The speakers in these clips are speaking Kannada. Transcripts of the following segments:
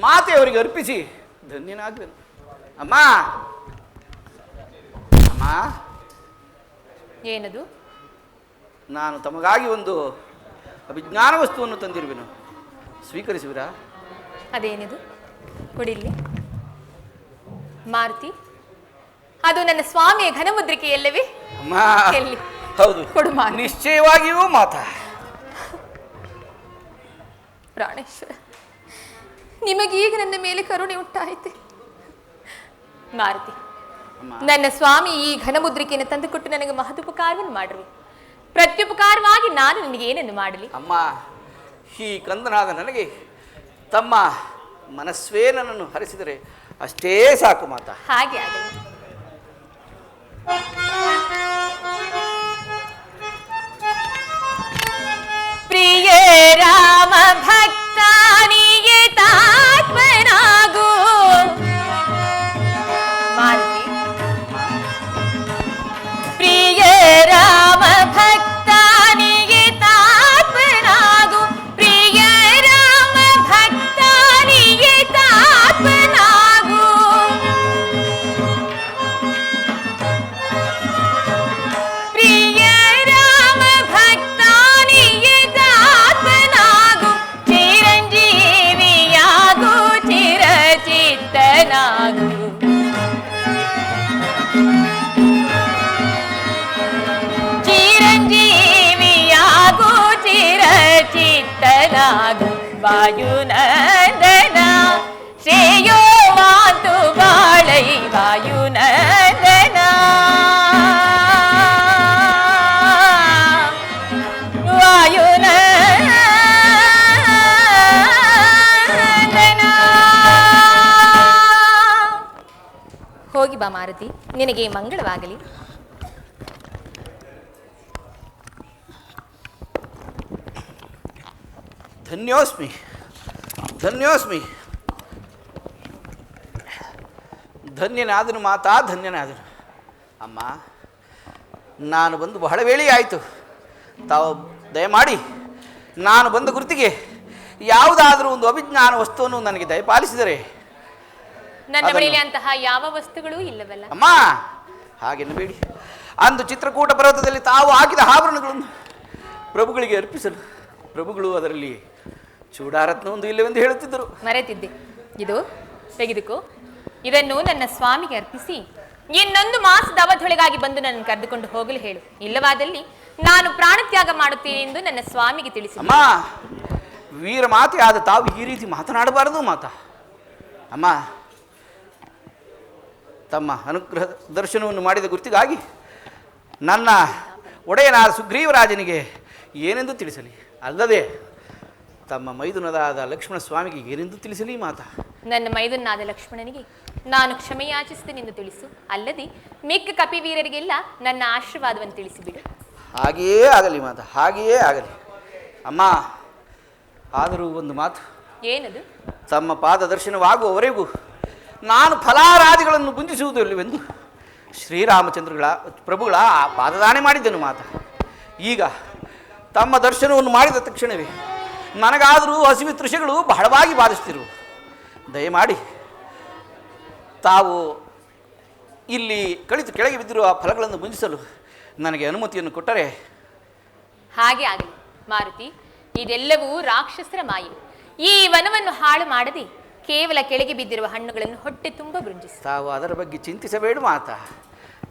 ಮಾತೆಯವರಿಗೆ ಅರ್ಪಿಸಿ. ಧನ್ಯನಾಗ್ಬೇಕು ಅಮ್ಮ. ಅಮ್ಮ. ಏನದು? ನಾನು ತಮಗಾಗಿ ಒಂದು ಅಭಿಜ್ಞಾನ ವಸ್ತುವನ್ನು ತಂದಿರುವೆನು. ಸ್ವೀಕರಿಸುವಿರಾ? ಅದೇನಿದು? ಕೊಡಿಲ್ಲಿ. ಮಾರುತಿ. ಅದು ನನ್ನ ಸ್ವಾಮಿಯ ಘನಮುದ್ರಿಕೆ ಎಲ್ಲವೇ ಎಲ್ಲಿ? ಹೌದು. ಕೊಡು ಮಾರು. ನಿಶ್ಚಯವಾಗಿಯೂ ಮಾತಾ. ಪ್ರಾಣೇಶ್ವರ. ನಿಮಗೀಗ ನನ್ನ ಮೇಲೆ ಕರುಣೆ ಉಂಟಾಯಿತೆ. ಮಾರುತಿ ನನ್ನ ಸ್ವಾಮಿ ಈ ಘನಮುದ್ರಿಕೆಯನ್ನು ತಂದುಕೊಟ್ಟು ನನಗೆ ಮಹದುಪಕಾರವನ್ನು ಮಾಡ್ರಿ. ಪ್ರತ್ಯುಪಕಾರವಾಗಿ ನಾನು ನಿನಗೆ ಏನನ್ನು ಮಾಡಲಿ? ಅಮ್ಮ ಈ ಕಂದನಾದ ನನಗೆ ತಮ್ಮ ಮನಸ್ವೇ ನನ್ನನ್ನು ಹರಿಸಿದರೆ ಅಷ್ಟೇ ಸಾಕು ಮಾತಾ. ಹಾಗೆ ಆಗಲಿ. ಪ್ರಿಯ ವಾಯುನಂದನ. ಶ್ರೇಯೋ ಮಾತು ಬಾಳೈ ವಾಯುನಂದನ. ವಾಯುನಂದನ. ಹೋಗಿ ಬಾ ಮಾರುತಿ ನಿನಗೆ ಮಂಗಳವಾಗಲಿ. ಧನ್ಯೋಸ್ಮಿ. ಧನ್ಯೋಸ್ಮಿ. ಧನ್ಯನಾದನು ಮಾತಾ ಧನ್ಯನಾದನು. ಅಮ್ಮ ನಾನು ಬಂದು ಬಹಳ ವೇಳೆ ಆಯಿತು. ತಾವು ದಯಮಾಡಿ ನಾನು ಬಂದ ಗುರುತಿಗೆ ಯಾವುದಾದರೂ ಒಂದು ಅಭಿಜ್ಞಾನ ವಸ್ತುವನ್ನು ನನಗೆ ದಯಪಾಲಿಸಿದರೆ. ನನ್ನ ಬಳಿಯಲ್ಲಿ ಅಂತಹ ಯಾವ ವಸ್ತುಗಳು ಇಲ್ಲವಲ್ಲ. ಅಮ್ಮ ಹಾಗೆನ್ನಬೇಡಿ ಅಂದು ಚಿತ್ರಕೂಟ ಪರ್ವತದಲ್ಲಿ ತಾವು ಹಾಕಿದ ಆಭರಣಗಳನ್ನು ಪ್ರಭುಗಳಿಗೆ ಅರ್ಪಿಸಲು ಪ್ರಭುಗಳು ಅದರಲ್ಲಿ ಚೂಡಾರತ್ನ ಒಂದು ಇಲ್ಲವೆಂದು ಹೇಳುತ್ತಿದ್ದರು. ಮರೆತಿದ್ದೆ. ಇದು ತೆಗೆದುಕೋ. ಇದನ್ನು ನನ್ನ ಸ್ವಾಮಿಗೆ ಅರ್ಪಿಸಿ ಇನ್ನೊಂದು ಮಾಸದ ಅವಧಿಯೊಳಗಾಗಿ ಬಂದು ನನ್ನ ಕರೆದುಕೊಂಡು ಹೋಗಲು ಹೇಳು. ಇಲ್ಲವಾದಲ್ಲಿ ನಾನು ಪ್ರಾಣತ್ಯಾಗ ಮಾಡುತ್ತೇನೆ ಎಂದು ನನ್ನ ಸ್ವಾಮಿಗೆ ತಿಳಿಸಿ ಅಮ್ಮ ವೀರ ಮಾತೆ ಆದ ತಾವು ಈ ರೀತಿ ಮಾತನಾಡಬಾರದು ಮಾತಾ. ಅಮ್ಮ ತಮ್ಮ ಅನುಗ್ರಹ ದರ್ಶನವನ್ನು ಮಾಡಿದ ಗುರುತಿಗಾಗಿ ನನ್ನ ಒಡೆಯನಾದ ಸುಗ್ರೀವರಾಜನಿಗೆ ಏನೆಂದು ತಿಳಿಸಲಿ. ಅಲ್ಲದೆ ತಮ್ಮ ಮೈದುನದಾದ ಲಕ್ಷ್ಮಣ ಸ್ವಾಮಿಗೆ ಏನೆಂದು ತಿಳಿಸಲಿ ಮಾತಾ? ನನ್ನ ಮೈದನ್ನಾದ ಲಕ್ಷ್ಮಣನಿಗೆ ನಾನು ಕ್ಷಮೆಯಾಚಿಸುತ್ತೇನೆಂದು ತಿಳಿಸು. ಅಲ್ಲದೆ ಮಿಕ್ಕ ಕಪಿವೀರರಿಗೆಲ್ಲ ನನ್ನ ಆಶೀರ್ವಾದವನ್ನು ತಿಳಿಸಿಬಿಡು. ಹಾಗೆಯೇ ಆಗಲಿ ಮಾತಾ ಹಾಗೆಯೇ ಆಗಲಿ. ಅಮ್ಮ ಆದರೂ ಒಂದು ಮಾತು. ಏನದು? ತಮ್ಮ ಪಾದ ದರ್ಶನವಾಗುವವರೆಗೂ ನಾನು ಫಲಾರಾದಿಗಳನ್ನು ಬುಂಜಿಸುವುದಿಲ್ಲವೆಂದು ಶ್ರೀರಾಮಚಂದ್ರಗಳ ಪ್ರಭುಗಳ ಆ ಪಾದದಾನೆ ಮಾಡಿದ್ದನು ಮಾತ. ಈಗ ತಮ್ಮ ದರ್ಶನವನ್ನು ಮಾಡಿದ ತಕ್ಷಣವೇ ನನಗಾದರೂ ಹಸಿವಿ ತೃಷಿಗಳು ಬಹಳವಾಗಿ ಬಾಧಿಸ್ತಿರು. ದಯಮಾಡಿ ತಾವು ಇಲ್ಲಿ ಕಳಿತು ಕೆಳಗೆ ಬಿದ್ದಿರುವ ಫಲಗಳನ್ನು ಮುಂದಿಸಲು ನನಗೆ ಅನುಮತಿಯನ್ನು ಕೊಟ್ಟರೆ? ಹಾಗೆ ಆಗಲಿ ಮಾರುತಿ. ಇದೆಲ್ಲವೂ ರಾಕ್ಷಸರ ಮಾಯೆ. ಈ ವನವನ್ನು ಹಾಳು ಮಾಡದೆ ಕೇವಲ ಕೆಳಗೆ ಬಿದ್ದಿರುವ ಹಣ್ಣುಗಳನ್ನು ಹೊಟ್ಟೆ ತುಂಬ ಬೃಂಜಿಸಿ. ತಾವು ಅದರ ಬಗ್ಗೆ ಚಿಂತಿಸಬೇಡ ಮಾತಾ.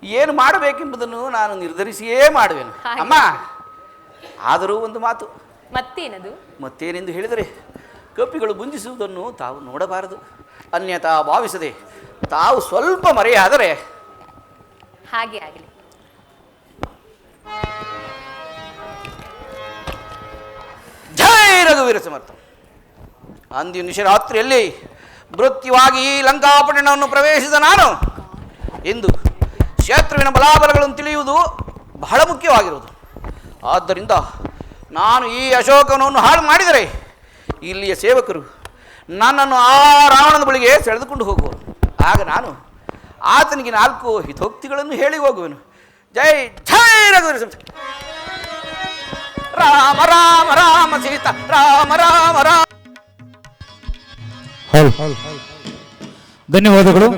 ಏನು ಮಾಡಬೇಕೆಂಬುದನ್ನು ನಾನು ನಿರ್ಧರಿಸಿಯೇ ಮಾಡುವೆನು. ಅಮ್ಮ ಆದರೂ ಒಂದು ಮಾತು. ಮತ್ತೇನದು? ಮತ್ತೇನೆಂದು ಹೇಳಿದರೆ ಕಪಿಗಳು ಬುಂಜಿಸುವುದನ್ನು ತಾವು ನೋಡಬಾರದು. ಅನ್ಯತಾ ಭಾವಿಸದೆ ತಾವು ಸ್ವಲ್ಪ ಮರೆಯಾದರೆ. ಹಾಗೆ ಆಗಲಿ. ಜಯ ರಘುವೀರ ಸಮರ್ಥ. ಅಂದಿನ ನಿಶರಾತ್ರಿಯಲ್ಲಿ ಮೃತ್ಯುವಾಗಿ ಈ ಲಂಕಾಪಟ್ಟಣವನ್ನು ಪ್ರವೇಶಿಸಿದ ನಾನು ಎಂದು ಕ್ಷೇತ್ರವಿನ ಬಲಾಬಲಗಳನ್ನು ತಿಳಿಯುವುದು ಬಹಳ ಮುಖ್ಯವಾಗಿರುವುದು. ಆದ್ದರಿಂದ ನಾನು ಈ ಅಶೋಕನನ್ನು ಹಾಳು ಮಾಡಿದರೆ ಇಲ್ಲಿಯ ಸೇವಕರು ನನ್ನನ್ನು ಆ ರಾವಣನ ಬಳಿಗೆ ಸೆಳೆದುಕೊಂಡು ಹೋಗುವರು. ಆಗ ನಾನು ಆತನಿಗೆ ನಾಲ್ಕು ಹಿತೋಕ್ತಿಗಳನ್ನು ಹೇಳಿ ಹೋಗುವೆನು. ಜೈ ಜೈ ರಘುವೀರ ರಾಮ ರಾಮ ರಾಮ ಸೀತ, ರಾಮ ರಾಮ ರಾಮ. ಧನ್ಯವಾದಗಳು.